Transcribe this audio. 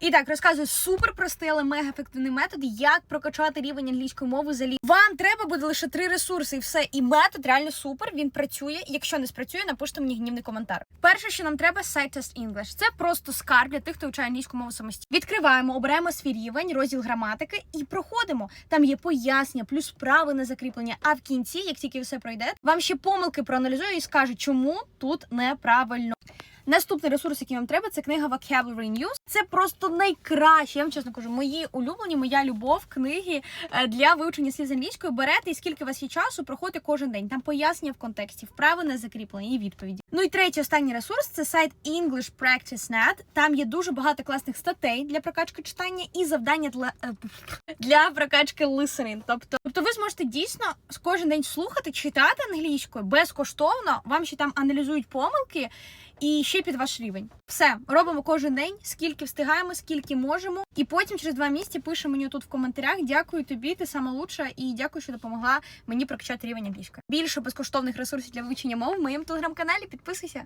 І так, розказую супер простий, але мега ефективний метод, як прокачати рівень англійської мови за літ. Вам треба буде лише три ресурси, і все. І метод реально супер. Він працює. Якщо не спрацює, напишіть мені гнівний коментар. Перше, що нам треба, сайт Test English. Це просто скарб для тих, хто вчає англійську мову самостійно. Відкриваємо, обираємо свій рівень, розділ граматики і проходимо. Там є пояснення, плюс вправи на закріплення. А в кінці, як тільки все пройдете, вам ще помилки проаналізують і скажуть, чому тут неправильно. Наступний ресурс, який вам треба, це книга Vocabulary News. Це просто найкраще. Я вам чесно кажу, мої улюблені, моя любов, книги е, для вивчення слів з англійської. Берете і скільки у вас є часу, проходите кожен день. Там пояснення в контексті, вправи на закріплення і відповіді. Ну і третій останній ресурс це сайт English Practice Net. Там є дуже багато класних статей для прокачки читання і завдання для, е, для прокачки listening. Тобто, тобто ви зможете дійсно кожен день слухати, читати англійською безкоштовно. Вам ще там аналізують помилки і ще під ваш рівень. Все робимо кожен день, скільки встигаємо, скільки можемо. І потім через два місяці пише мені тут в коментарях. Дякую тобі, ти сама лучша, і дякую, що допомогла мені прокачати рівень англійської. Більше безкоштовних ресурсів для вивчення мов в моєму телеграм-каналі. Підписуйся.